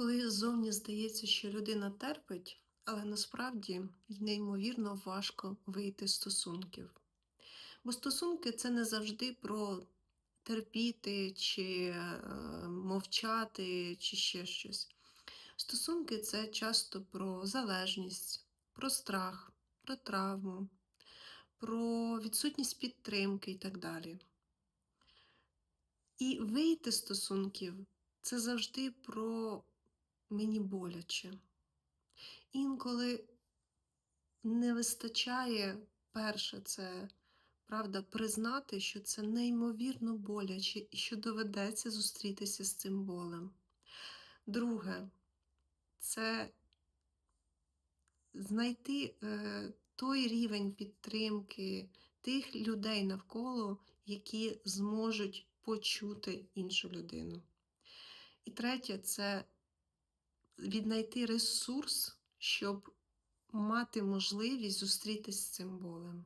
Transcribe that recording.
Коли ззовні здається, що людина терпить, але насправді неймовірно важко вийти з стосунків. Бо стосунки це не завжди про терпіти, чи е, мовчати, чи ще щось. Стосунки це часто про залежність, про страх, про травму, про відсутність підтримки і так далі. І вийти з стосунків це завжди про мені боляче. Інколи не вистачає, перше, це правда, признати, що це неймовірно боляче і що доведеться зустрітися з цим болем. Друге, це знайти е, той рівень підтримки тих людей навколо, які зможуть почути іншу людину. І третє це віднайти ресурс, щоб мати можливість зустрітися з цим болем.